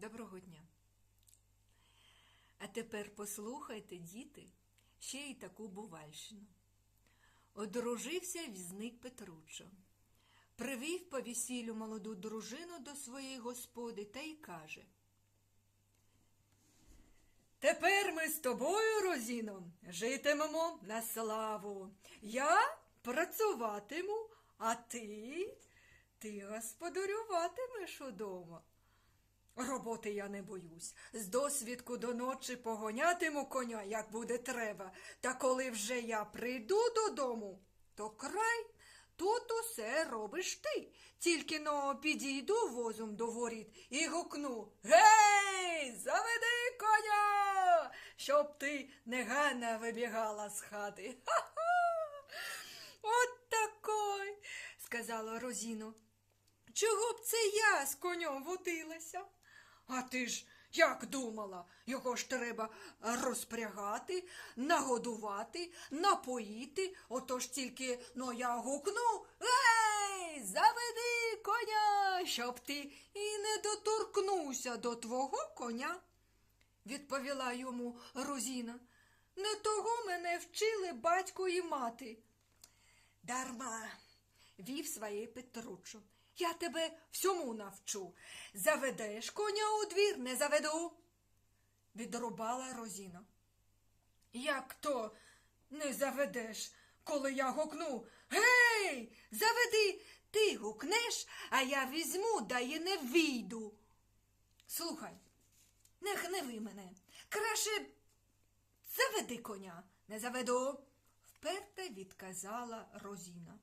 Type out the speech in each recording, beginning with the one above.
Доброго дня. А тепер послухайте, діти, ще й таку бувальщину. Одружився візник Петручо. Привів по весіллю молоду дружину до своєї господи та й каже. Тепер ми з тобою, Розіно, житимемо на славу. Я працюватиму, а ти, ти господарюватимеш удома. Роботи я не боюсь. З досвідку до ночі погонятиму коня, як буде треба. Та коли вже я прийду додому, то край, тут усе робиш ти. Тільки но підійду возом до воріт і гукну Гей, заведи коня, щоб ти негайно вибігала з хати. Ха-ха! От такой, сказала Розіно. Чого б це я з конем водилася? А ти ж як думала, його ж треба розпрягати, нагодувати, напоїти, отож тільки ну я гукну Ей, заведи коня, щоб ти і не доторкнувся до твого коня, відповіла йому Розіна. Не того мене вчили батько і мати. Дарма, вів своє Петручо. Я тебе всьому навчу. Заведеш коня у двір, не заведу. Відрубала Розіна. Як то не заведеш, коли я гукну? Гей, заведи, ти гукнеш, а я візьму, да й не війду. Слухай, не гневи мене. Краще заведи коня, не заведу, вперте відказала Розіна.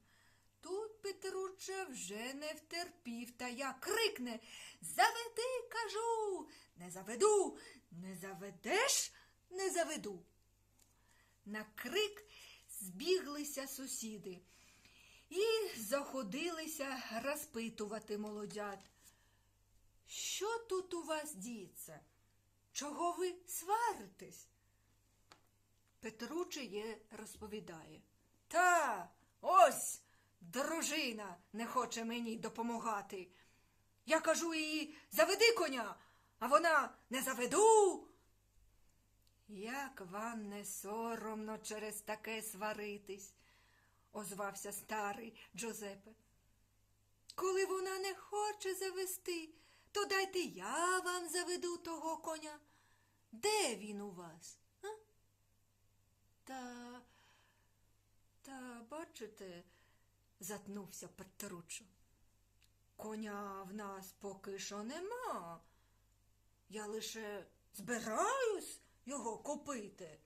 Тут Петруча вже не втерпів, та я крикне Заведи, кажу, не заведу, не заведеш, не заведу. На крик збіглися сусіди і заходилися розпитувати молодят. Що тут у вас діється? Чого ви сваритесь? Петручеє розповідає. Та ось дружина не хоче мені допомагати. Я кажу їй заведи коня, а вона не заведу. Як вам не соромно через таке сваритись, озвався старий Джозепе. Коли вона не хоче завести, то дайте я вам заведу того коня. Де він у вас? А? Та, та, бачите, затнувся Петручо. Коня в нас поки що нема. Я лише збираюсь його купити.